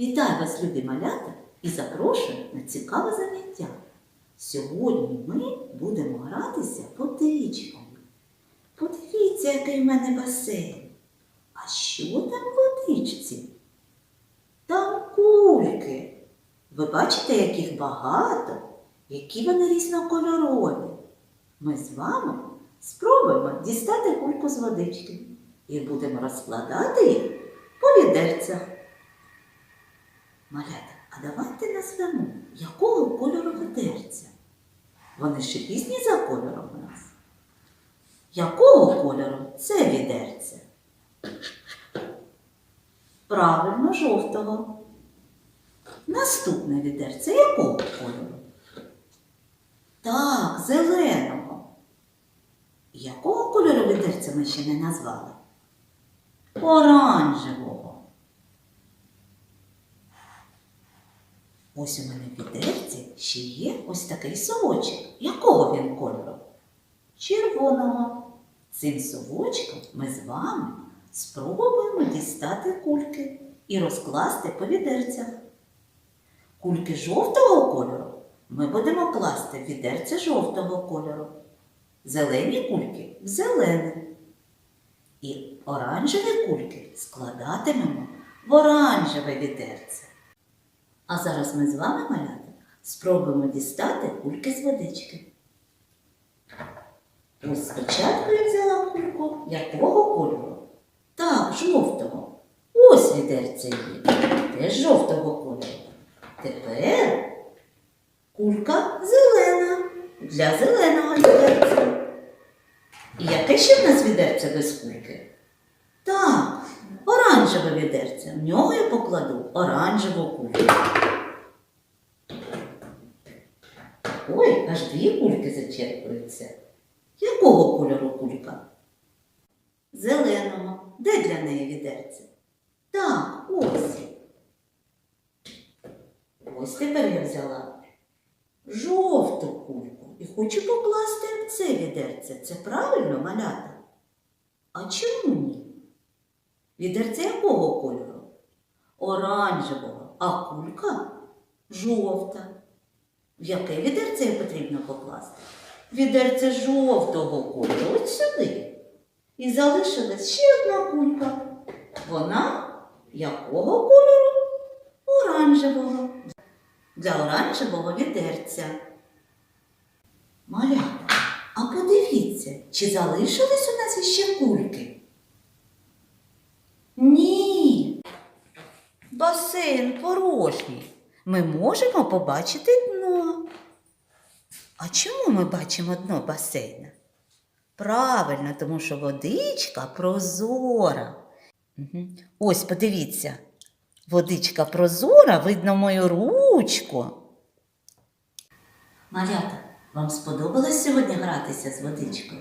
Вітаю вас, любі малята, і запрошую на цікаве заняття. Сьогодні ми будемо гратися водичкою. Подивіться, який в мене басейн. А що там в водичці? Там кульки. Ви бачите, яких багато, які вони різнокольорові. Ми з вами спробуємо дістати кульку з водички і будемо розкладати їх по відерцях. Малята, а давайте назвемо, якого кольору відерця? Вони ж різні за кольором у нас. Якого кольору це відерце? Правильно, жовтого. Наступне відерце якого кольору? Так, зеленого. Якого кольору відерця ми ще не назвали? Оранжевого. Ось у мене в відерці ще є ось такий совочок. Якого він кольору? Червоного. Цим совочком ми з вами спробуємо дістати кульки і розкласти по відерцях. Кульки жовтого кольору ми будемо класти в відерце жовтого кольору. Зелені кульки в зелене. І оранжеві кульки складатимемо в оранжеве відерце. А зараз ми з вами, малята, спробуємо дістати кульки з водички. Ось спочатку я взяла кульку якого кольору? Так, жовтого. Ось відерце є. Теж жовтого кольору. Тепер кулька зелена для зеленого відерця. І яке ще в нас відерце без кульки? Оранжеве відерце. В нього я покладу оранжеву кульку. Ой, аж дві кульки зачерпуються. Якого кольору кулька? Зеленого. Де для неї відерце? Так, ось. Ось тепер я взяла жовту кульку і хочу покласти в це відерце. Це правильно, малята? А чому ні? Відерце якого кольору? Оранжевого, а кулька жовта. В яке відерце потрібно покласти? Відерце жовтого кольору, ось сюди. І залишилась ще одна кулька. Вона якого кольору? Оранжевого. Для оранжевого відерця. Малята, а подивіться, чи залишились у нас іще кульки? Ні. Басейн порожній. Ми можемо побачити дно. А чому ми бачимо дно басейна? Правильно, тому що водичка прозора. Ось подивіться, водичка прозора, видно мою ручку. Малята, вам сподобалось сьогодні гратися з водичкою?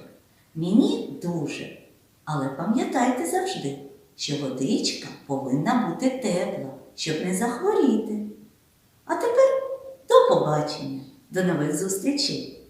Мені дуже. Але пам'ятайте завжди, що водичка повинна бути тепла, щоб не захворіти. А тепер до побачення, до нових зустрічей!